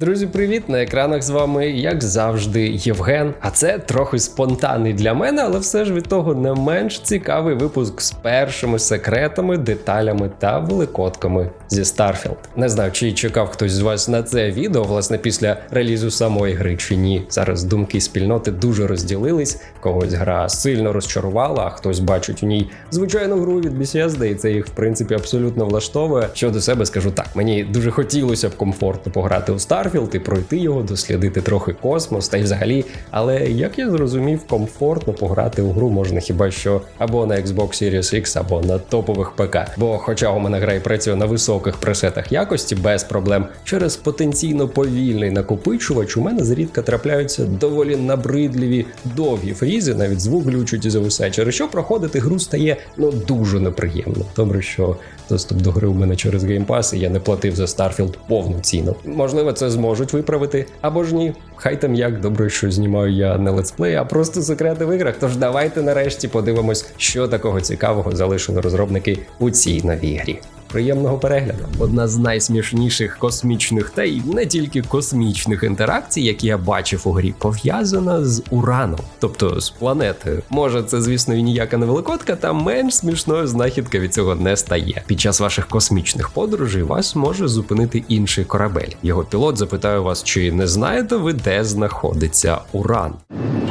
Друзі, привіт! На екранах з вами, як завжди, Євген. А це трохи спонтанний для мене, але все ж від того не менш цікавий випуск з першими секретами, деталями та великодками зі Starfield. Не знаю, чи чекав хтось з вас на це відео, власне, після релізу самої гри чи ні. Зараз думки спільноти дуже розділились. Когось гра сильно розчарувала, а хтось бачить у ній звичайну гру від Bethesda, і це їх в принципі абсолютно влаштовує. Щодо себе скажу так: мені дуже хотілося б комфортно пограти у Starfield і пройти його, дослідити трохи космос та й взагалі. Але як я зрозумів, комфортно пограти у гру можна хіба що або на Xbox Series X, або на топових ПК. Бо, хоча у мене гра і працює на високих пресетах якості без проблем, через потенційно повільний накопичувач у мене зрідка трапляються доволі набридливі довгі фрізи, навіть звук глючить і зависає, через що проходити гру стає ну дуже неприємно. Добре, що доступ до гри у мене через Game Pass, і я не платив за Starfield повну ціну. Можливо, це зможуть виправити, або ж ні. Хай там як добре, що знімаю я не летсплей, а просто секрети в іграх. Тож давайте нарешті подивимось, що такого цікавого залишили розробники у цій новій грі. Приємного перегляду. Одна з найсмішніших космічних та й не тільки космічних інтеракцій, які я бачив у грі, пов'язана з ураном, тобто з планетою. Може, це, звісно, і ніяка не великодка, та менш смішною знахідка від цього не стає. Під час ваших космічних подорожей вас може зупинити інший корабель. Його пілот запитає вас, чи не знаєте ви, де знаходиться уран.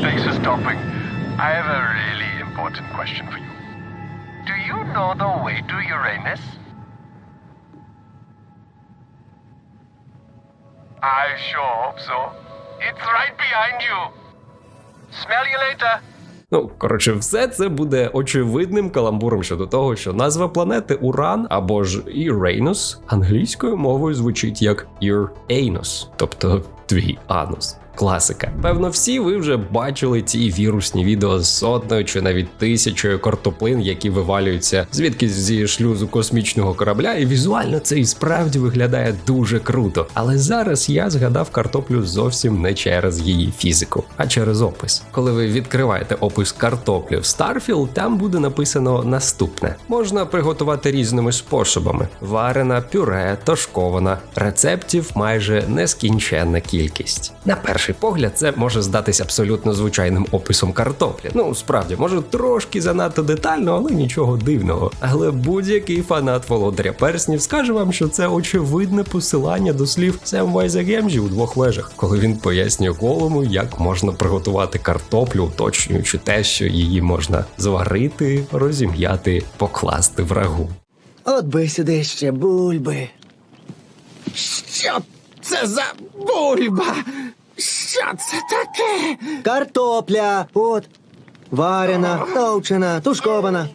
Thanks for stopping. I have a really important question for you. Do you know the way to Uranus? I sure hope so. It's right behind you. Smell you later. Ну, коротше, все це буде очевидним каламбуром щодо того, що назва планети Уран або ж Uranus англійською мовою звучить як Uranus, тобто твій анус. Класика. Певно, всі ви вже бачили ці вірусні відео з сотнею чи навіть тисячою картоплин, які вивалюються звідки зі шлюзу космічного корабля, і візуально це і справді виглядає дуже круто. Але зараз я згадав картоплю зовсім не через її фізику, а через опис. Коли ви відкриваєте опис картоплі в Starfield, там буде написано наступне: можна приготувати різними способами: варена, пюре, тошкована, рецептів майже нескінченна кількість. На перший погляд, це може здатись абсолютно звичайним описом картоплі. Ну справді, може трошки занадто детально, але нічого дивного. Але будь-який фанат володаря перснів скаже вам, що це очевидне посилання до слів Сем Вайза Гемджі у двох вежах, коли він пояснює голому, як можна приготувати картоплю, уточнюючи те, що її можна зварити, розім'яти, покласти врагу. От би сюди ще бульби. Що це за бульба? Що це таке? Картопля. От. Варена, товчена, тушкована.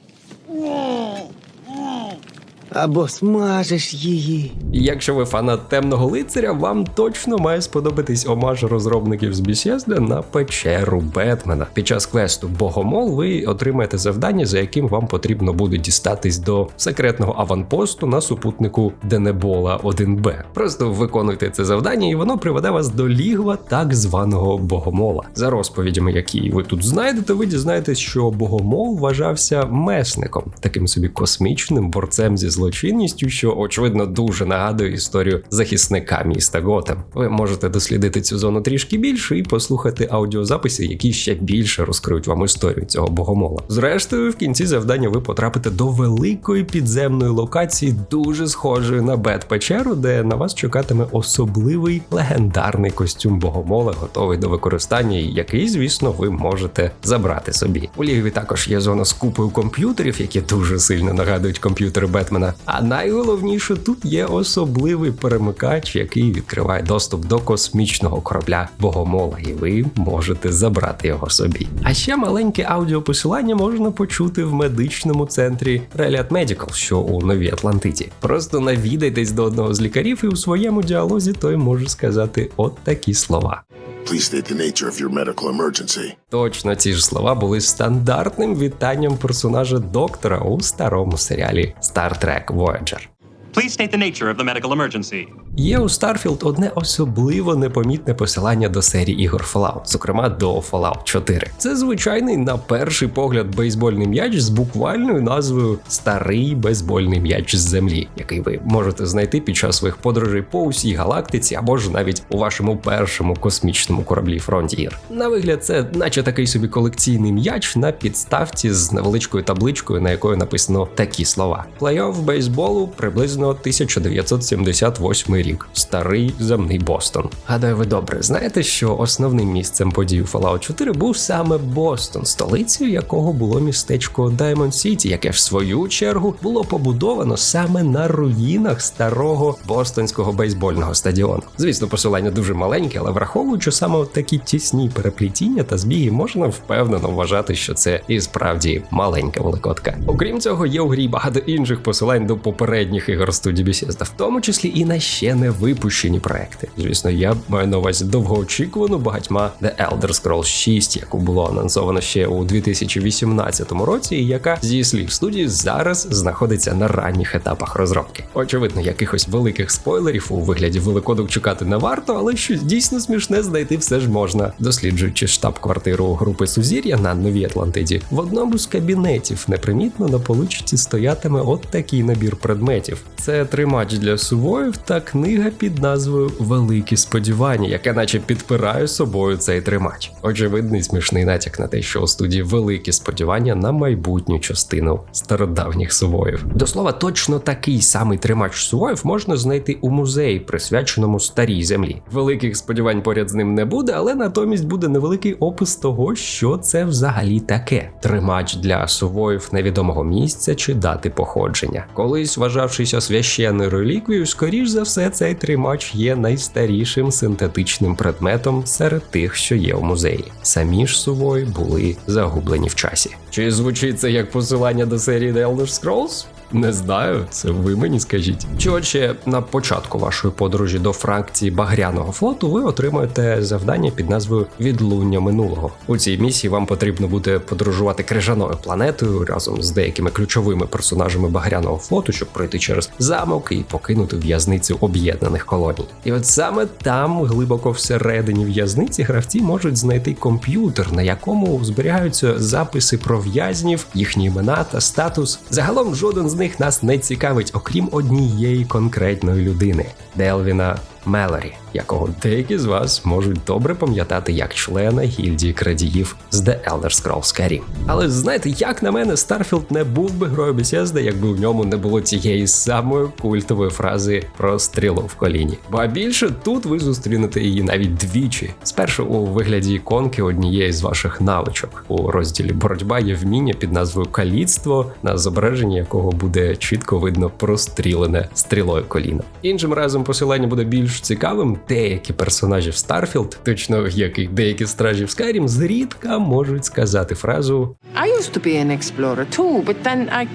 Або смажеш її. Якщо ви фанат темного лицаря, вам точно має сподобатись омаж розробників з Bethesda на печеру Бетмена. Під час квесту Богомол ви отримаєте завдання, за яким вам потрібно буде дістатись до секретного аванпосту на супутнику Денебола 1Б. Просто виконуйте це завдання, і воно приведе вас до лігва так званого Богомола. За розповідями, які ви тут знайдете, ви дізнаєтесь, що Богомол вважався месником, таким собі космічним борцем зі злочинністю, що очевидно дуже нагадує історію захисника міста Готем. Ви можете дослідити цю зону трішки більше і послухати аудіозаписи, які ще більше розкриють вам історію цього богомола. Зрештою, в кінці завдання ви потрапите до великої підземної локації, дуже схожої на бет печеру, де на вас чекатиме особливий легендарний костюм богомола, готовий до використання, який, звісно, ви можете забрати собі. У лігві також є зона з купою комп'ютерів, які дуже сильно нагадують комп'ютери Бетмена. А найголовніше тут є особливий перемикач, який відкриває доступ до космічного корабля Богомола, і ви можете забрати його собі. А ще маленьке аудіопосилання можна почути в медичному центрі Reliat Medical, що у Новій Атлантиді. Просто навідайтесь до одного з лікарів, і у своєму діалозі той може сказати от такі слова. Please state the nature of your medical emergency. Точно ці ж слова були стандартним вітанням персонажа доктора у старому серіалі Star Trek Voyager. Please state the nature of the medical emergency. Є у Starfield одне особливо непомітне посилання до серії ігор Fallout, зокрема до Fallout 4. Це звичайний на перший погляд бейсбольний м'яч з буквальною назвою Старий бейсбольний м'яч з землі, який ви можете знайти під час своїх подорожей по усій галактиці або ж навіть у вашому першому космічному кораблі Frontier. На вигляд, це наче такий собі колекційний м'яч на підставці з невеличкою табличкою, на якої написано такі слова: Плей-офф бейсболу приблизно 1978 рік. Старий земний Бостон. Гадаю, ви добре знаєте, що основним місцем подій у Fallout 4 був саме Бостон, столицею якого було містечко Diamond City, яке в свою чергу було побудовано саме на руїнах старого бостонського бейсбольного стадіону. Звісно, посилання дуже маленьке, але враховуючи саме такі тісні переплетіння та збіги, можна впевнено вважати, що це і справді маленька великодка. Окрім цього, є у грі багато інших посилань до попередніх ігор студії Bethesda, в тому числі і на ще не випущені проекти. Звісно, я маю на увазі довгоочікувану багатьма The Elder Scrolls 6, яку було анонсовано ще у 2018 році, і яка зі слів студії зараз знаходиться на ранніх етапах розробки. Очевидно, якихось великих спойлерів у вигляді великодок чекати не варто, але щось дійсно смішне знайти все ж можна. Досліджуючи штаб-квартиру групи Сузір'я на Новій Атлантиді, в одному з кабінетів непримітно на поличці стоятиме от такий набір предметів. Це тримач для сувоїв та книга під назвою Великі сподівання, яка наче підпирає собою цей тримач. Очевидний смішний натяк на те, що у студії великі сподівання на майбутню частину стародавніх сувоїв. До слова, точно такий самий тримач сувоїв можна знайти у музеї, присвяченому старій землі. Великих сподівань поряд з ним не буде, але натомість буде невеликий опис того, що це взагалі таке: тримач для сувоїв невідомого місця чи дати походження. Колись вважавшися священною реліквію, скоріш за все, цей тримач є найстарішим синтетичним предметом серед тих, що є в музеї. Самі ж сувої були загублені в часі. Чи звучить це як посилання до серії The Elder Scrolls? Не знаю, це ви мені скажіть. Чи от ще на початку вашої подорожі до фракції Багряного флоту ви отримаєте завдання під назвою Відлуння минулого. У цій місії вам потрібно буде подорожувати крижаною планетою разом з деякими ключовими персонажами Багряного флоту, щоб пройти через замок і покинути в'язницю об'єднаних колоній. І от саме там, глибоко всередині в'язниці, гравці можуть знайти комп'ютер, на якому зберігаються записи про в'язнів, їхні імена та статус. Загалом жоден з них нас не цікавить, окрім однієї конкретної людини Делвіна Мелорі, якого деякі з вас можуть добре пам'ятати як члена гільдії крадіїв з The Elder Scrolls Skyrim. Але знаєте, як на мене, Старфілд не був би грою Bethesda, якби в ньому не було цієї самої культової фрази про стрілу в коліні. Ба більше тут ви зустрінете її навіть двічі. Спершу у вигляді іконки однієї з ваших навичок. У розділі боротьба є вміння під назвою Каліцтво, на зображенні якого буде чітко видно прострілене стрілою коліно. Іншим разом посилання буде більш цікавим. Деякі персонажі в Starfield, точно як і деякі стражі в Skyrim, зрідка можуть сказати фразу I used to be an explorer too, but then I.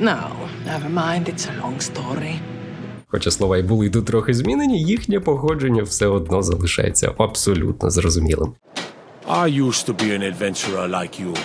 No, never mind, it's a long story. Хоча слова й були тут трохи змінені, їхнє походження все одно залишається абсолютно зрозумілим. I used to be an adventurer like you.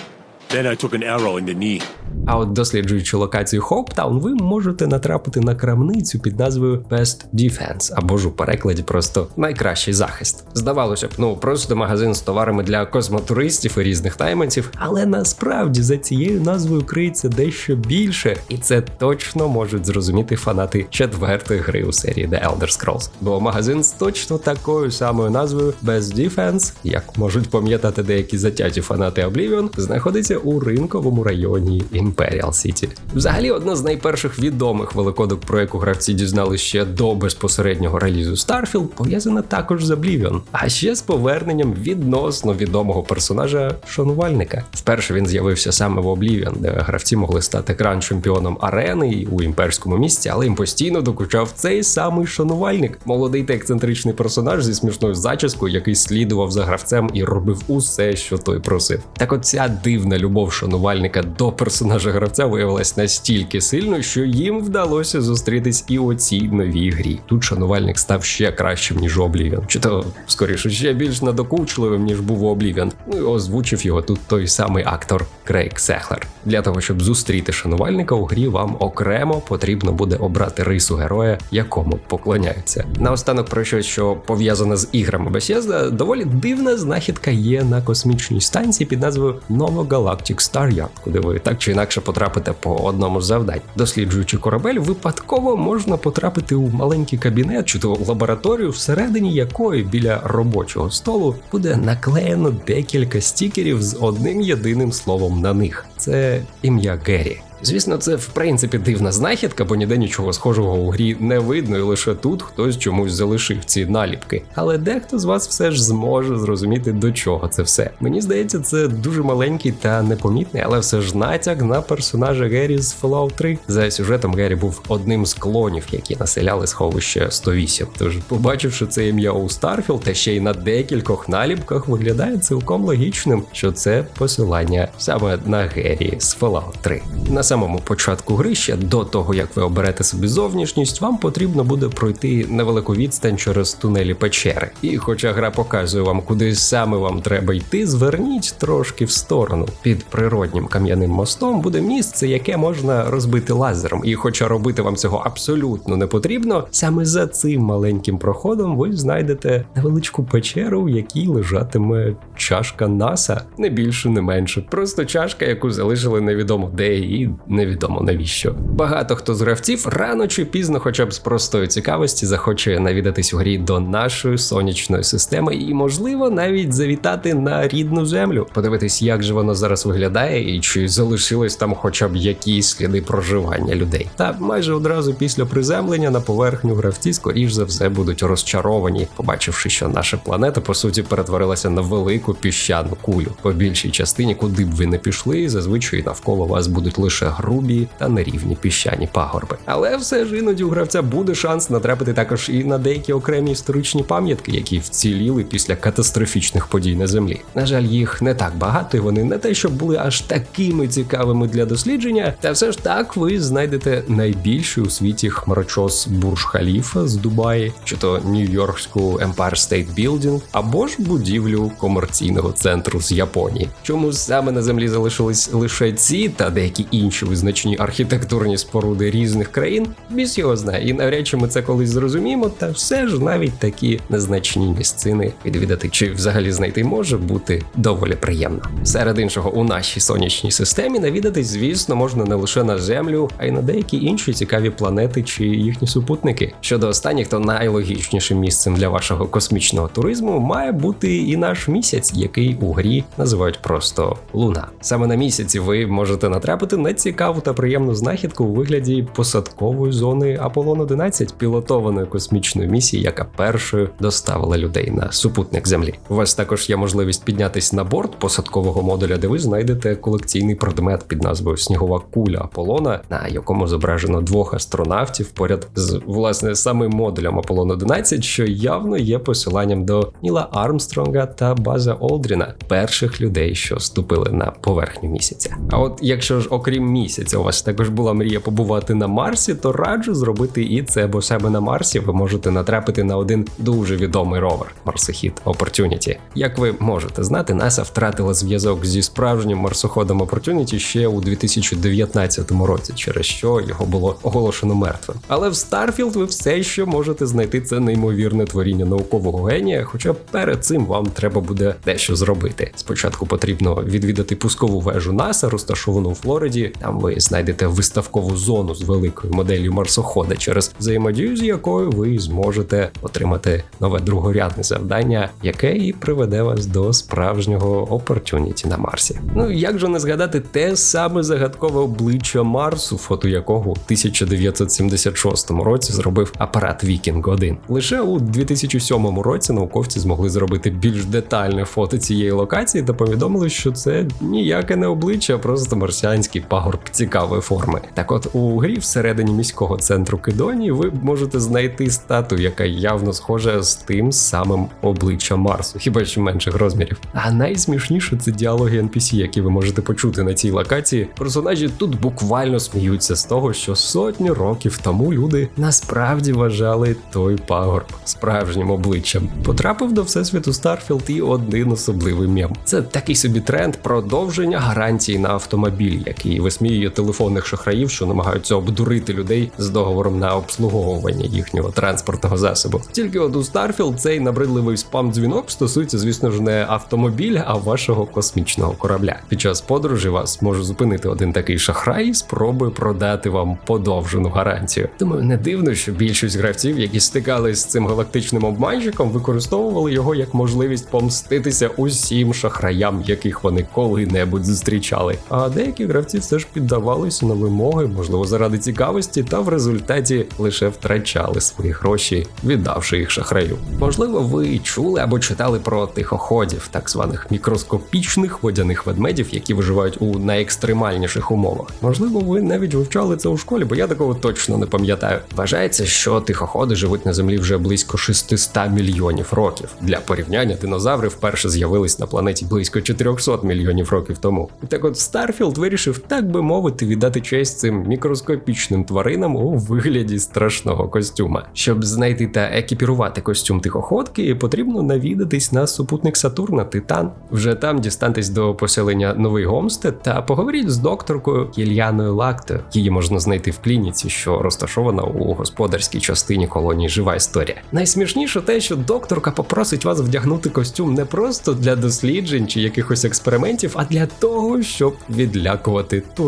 Then I took an arrow in the knee. А от досліджуючи локацію Хоуптаун, ви можете натрапити на крамницю під назвою Best Defense, або ж у перекладі просто найкращий захист. Здавалося б, ну просто магазин з товарами для космотуристів і різних найманців, але насправді за цією назвою криється дещо більше, і це точно можуть зрозуміти фанати четвертої гри у серії The Elder Scrolls. Бо магазин з точно такою самою назвою Best Defense, як можуть пам'ятати деякі затяті фанати Oblivion, знаходиться у ринковому районі Imperial City. Взагалі, одна з найперших відомих великодок, про яку гравці дізнали ще до безпосереднього релізу Starfield, пов'язана також з Oblivion, а ще з поверненням відносно відомого персонажа шанувальника. Вперше він з'явився саме в Oblivion, де гравці могли стати кран чемпіоном арени і у імперському місці, але їм постійно докучав цей самий шанувальник, молодий та ексцентричний персонаж зі смішною зачіскою, який слідував за гравцем і робив усе, що той просив. Так от ця дивна любов шанувальника до персонажа гравця виявилась настільки сильною, що їм вдалося зустрітись і у цій новій грі. Тут шанувальник став ще кращим ніж Облівіон, чи то скоріше ще більш надокучливим ніж був Облівіон. Ну і озвучив його тут той самий актор Крейг Сехлер. Для того щоб зустріти шанувальника у грі, вам окремо потрібно буде обрати рису героя, якому поклоняються. Наостанок про щось, що пов'язане з іграми Bethesda, доволі дивна знахідка є на космічній станції під назвою Novo Galactic Star куди ви так чи інакше потрапите по одному з завдань. Досліджуючи корабель, випадково можна потрапити у маленький кабінет чи то лабораторію, всередині якої біля робочого столу буде наклеєно декілька стікерів з одним єдиним словом на них. Це ім'я Геррі. Звісно, це в принципі дивна знахідка, бо ніде нічого схожого у грі не видно, і лише тут хтось чомусь залишив ці наліпки. Але дехто з вас все ж зможе зрозуміти, до чого це все. Мені здається, це дуже маленький та непомітний, але все ж натяк на персонажа Геррі з Fallout 3. За сюжетом Геррі був одним з клонів, які населяли сховище 108. Тож, побачивши це ім'я у Старфілд та ще й на декількох наліпках, виглядає цілком логічним, що це посилання саме на Геррі з Fallout 3. Самому початку гри, ще до того як ви оберете собі зовнішність, вам потрібно буде пройти невелику відстань через тунелі печери. І хоча гра показує вам, куди саме вам треба йти, зверніть трошки в сторону. Під природнім кам'яним мостом буде місце, яке можна розбити лазером. І хоча робити вам цього абсолютно не потрібно, саме за цим маленьким проходом ви знайдете невеличку печеру, в якій лежатиме чашка НАСА, не більше, не менше. Просто чашка, яку залишили невідомо де і невідомо навіщо. Багато хто з гравців рано чи пізно, хоча б з простої цікавості, захоче навідатись у грі до нашої сонячної системи і, можливо, навіть завітати на рідну землю, подивитись, як же воно зараз виглядає, і чи залишились там хоча б якісь сліди проживання людей. Та майже одразу після приземлення на поверхню гравці, скоріш за все, будуть розчаровані, побачивши, що наша планета по суті перетворилася на велику піщану кулю. По більшій частині, куди б ви не пішли, зазвичай навколо вас будуть лише грубі та нерівні піщані пагорби. Але все ж іноді у гравця буде шанс натрапити також і на деякі окремі історичні пам'ятки, які вціліли після катастрофічних подій на землі. На жаль, їх не так багато, і вони не те, щоб були аж такими цікавими для дослідження. Та все ж так ви знайдете найбільший у світі хмарочос Бурж Халіфа з Дубаї, чи то Нью-Йоркську Empire State Building, або ж будівлю комерційного центру з Японії. Чому саме на землі залишились лише ці та деякі інші визначні архітектурні споруди різних країн, біс його знає, і навряд чи ми це колись зрозуміємо, та все ж навіть такі незначні місцини відвідати чи взагалі знайти може бути доволі приємно. Серед іншого, у нашій сонячній системі навідатись, звісно, можна не лише на Землю, а й на деякі інші цікаві планети чи їхні супутники. Щодо останніх, то найлогічнішим місцем для вашого космічного туризму має бути і наш місяць, який у грі називають просто Луна. Саме на місяці ви можете натрапити на цікаву та приємну знахідку у вигляді посадкової зони Аполлон 11 пілотованої космічної місії, яка першою доставила людей на супутник Землі. У вас також є можливість піднятись на борт посадкового модуля, де ви знайдете колекційний предмет під назвою Снігова куля Аполлона, на якому зображено двох астронавтів поряд з власне самим модулем Аполлон 11, що явно є посиланням до Ніла Армстронга та База Олдріна, перших людей, що ступили на поверхню місяця. А от якщо ж окрім місяця, у вас також була мрія побувати на Марсі, то раджу зробити і це, бо саме на Марсі ви можете натрапити на один дуже відомий ровер марсохід Opportunity. Як ви можете знати, НАСА втратила зв'язок зі справжнім марсоходом Opportunity ще у 2019 році, через що його було оголошено мертвим. Але в Starfield ви все ще можете знайти це неймовірне творіння наукового генія. Хоча перед цим вам треба буде дещо зробити. Спочатку потрібно відвідати пускову вежу НАСА, розташовану у Флориді. Там ви знайдете виставкову зону з великою моделлю марсохода, через взаємодію з якою ви зможете отримати нове другорядне завдання, яке і приведе вас до справжнього опортюніті на Марсі. Ну як же не згадати те саме загадкове обличчя Марсу, фото якого у 1976 році зробив апарат Вікінг 1 Лише у 2007 році науковці змогли зробити більш детальне фото цієї локації та повідомили, що це ніяке не обличчя, а просто марсіанський пагорб цікавої форми. Так от у грі всередині міського центру Кедонії ви можете знайти статую, яка явно схожа з тим самим обличчям Марсу, хіба що менших розмірів. А найсмішніше це діалоги NPC, які ви можете почути на цій локації. Персонажі тут буквально сміються з того, що сотні років тому люди насправді вважали той пагорб справжнім обличчям. Потрапив до всесвіту Старфілд і один особливий мем. Це такий собі тренд продовження гарантії на автомобіль, який висміює телефонних шахраїв, що намагаються обдурити людей з договором на обслуговування їхнього транспортного засобу. Тільки от у Старфілд цей набридливий спам-дзвінок стосується, звісно ж, не автомобіля, а вашого космічного корабля. Під час подорожі вас може зупинити один такий шахрай і спробує продати вам подовжену гарантію. Думаю, не дивно, що більшість гравців, які стикались з цим галактичним обманщиком, використовували його як можливість помститися усім шахраям, яких вони коли-небудь зустрічали. А деякі гравці все ж піддавалися на вимоги, можливо, заради цікавості, та в результаті лише втрачали свої гроші, віддавши їх шахраю. Можливо, ви чули або читали про тихоходів, так званих мікроскопічних водяних ведмедів, які виживають у найекстремальніших умовах. Можливо, ви навіть вивчали це у школі, бо я такого точно не пам'ятаю. Вважається, що тихоходи живуть на землі вже близько 600 мільйонів років. Для порівняння динозаври вперше з'явились на планеті близько 400 мільйонів років тому. І так от Старфілд вирішив, так би мовити, віддати честь цим мікроскопічним тваринам у вигляді страшного костюма. Щоб знайти та екіпірувати костюм тихоходки, потрібно навідатись на супутник Сатурна Титан. Вже там дістаньтесь до поселення Новий Гомстед та поговоріть з докторкою Кільяною Лакто. Її можна знайти в клініці, що розташована у господарській частині колонії Жива історія. Найсмішніше те, що докторка попросить вас вдягнути костюм не просто для досліджень чи якихось експериментів, а для того, щоб відлякувати туристів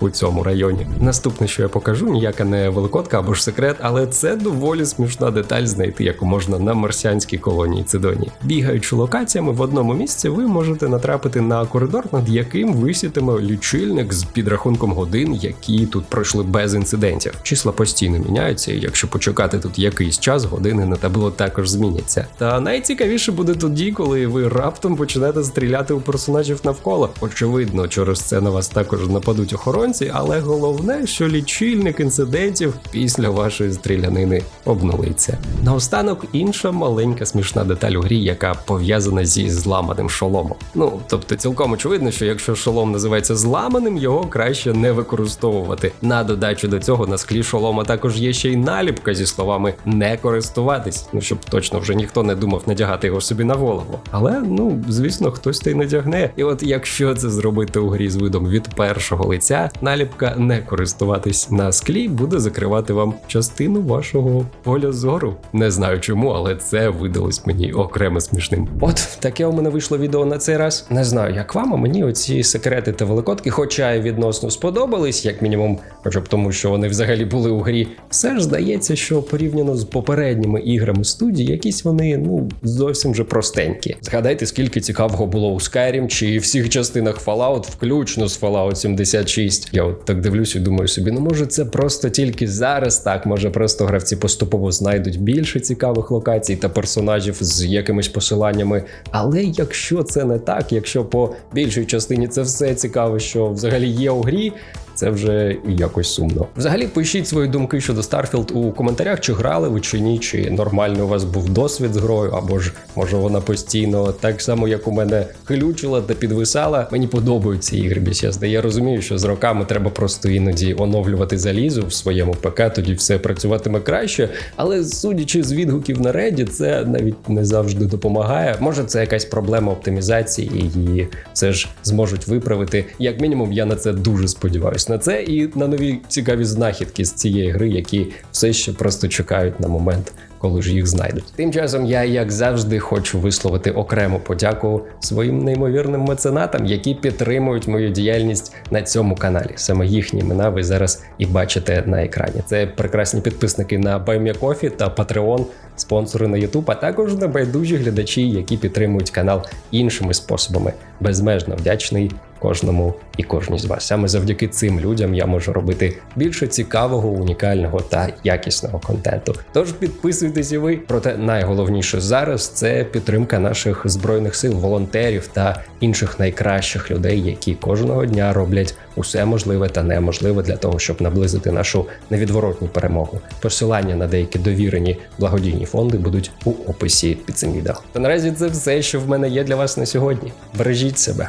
у цьому районі. Наступне, що я покажу, ніяка не великодка або ж секрет, але це доволі смішна деталь знайти, яку можна на марсіанській колонії Цидонії. Бігаючи локаціями в одному місці, ви можете натрапити на коридор, над яким висітиме лічильник з підрахунком годин, які тут пройшли без інцидентів. Числа постійно міняються, і якщо почекати тут якийсь час, години на табло також зміняться. Та найцікавіше буде тоді, коли ви раптом почнете стріляти у персонажів навколо. Очевидно, через це на вас також нападуть охоронці, але головне, що лічильник інцидентів після вашої стрілянини обнулиться. Наостанок інша маленька смішна деталь у грі, яка пов'язана зі зламаним шоломом. Ну тобто, цілком очевидно, що якщо шолом називається зламаним, його краще не використовувати. На додачу до цього на склі шолома також є ще й наліпка зі словами не користуватись. Ну щоб точно вже ніхто не думав надягати його собі на голову. Але ну звісно, хтось та й надягне. І от якщо це зробити у грі з видом від першого лиця, наліпка не користуватись на склі буде закривати вам частину вашого поля зору. Не знаю чому, але це видалось мені окремо смішним. От таке у мене вийшло відео на цей раз. Не знаю, як вам, а мені оці секрети та великодки, хоча й відносно сподобались, як мінімум, хоча б тому, що вони взагалі були у грі. Все ж здається, що порівняно з попередніми іграми студії, якісь вони ну зовсім же простенькі. Згадайте, скільки цікавого було у Skyrim чи всіх частинах Fallout, включно з Fallout 76. Я от так дивлюсь і думаю собі, ну може це просто тільки зараз так, може просто гравці поступово знайдуть більше цікавих локацій та персонажів з якимись посиланнями. Але якщо це не так, якщо по більшій частині це все цікаве, що взагалі є у грі. Це вже якось сумно. Взагалі, пишіть свої думки щодо Starfield у коментарях, чи грали ви чи ні, чи нормальний у вас був досвід з грою, або ж може вона постійно, так само як у мене, хилючила та підвисала. Мені подобаються ігри бісясне. Я розумію, що з роками треба просто іноді оновлювати залізо в своєму ПК, тоді все працюватиме краще. Але судячи з відгуків на Reddit, це навіть не завжди допомагає. Може, це якась проблема оптимізації, і її все ж зможуть виправити. Як мінімум, я на це дуже сподіваюся. На це і на нові цікаві знахідки з цієї гри, які все ще просто чекають на момент. Коли ж їх знайдуть. Тим часом я, як завжди, хочу висловити окрему подяку своїм неймовірним меценатам, які підтримують мою діяльність на цьому каналі. Саме їхні імена ви зараз і бачите на екрані. Це прекрасні підписники на BuyMeCoffee та Patreon, спонсори на YouTube, а також небайдужі глядачі, які підтримують канал іншими способами. Безмежно вдячний кожному і кожній з вас. Саме завдяки цим людям я можу робити більше цікавого, унікального та якісного контенту. Тож підписуйтесь і ви. Проте найголовніше зараз це підтримка наших збройних сил, волонтерів та інших найкращих людей, які кожного дня роблять усе можливе та неможливе для того, щоб наблизити нашу невідворотню перемогу. Посилання на деякі довірені благодійні фонди будуть у описі під цим відео. Та наразі це все, що в мене є для вас на сьогодні. Бережіть себе.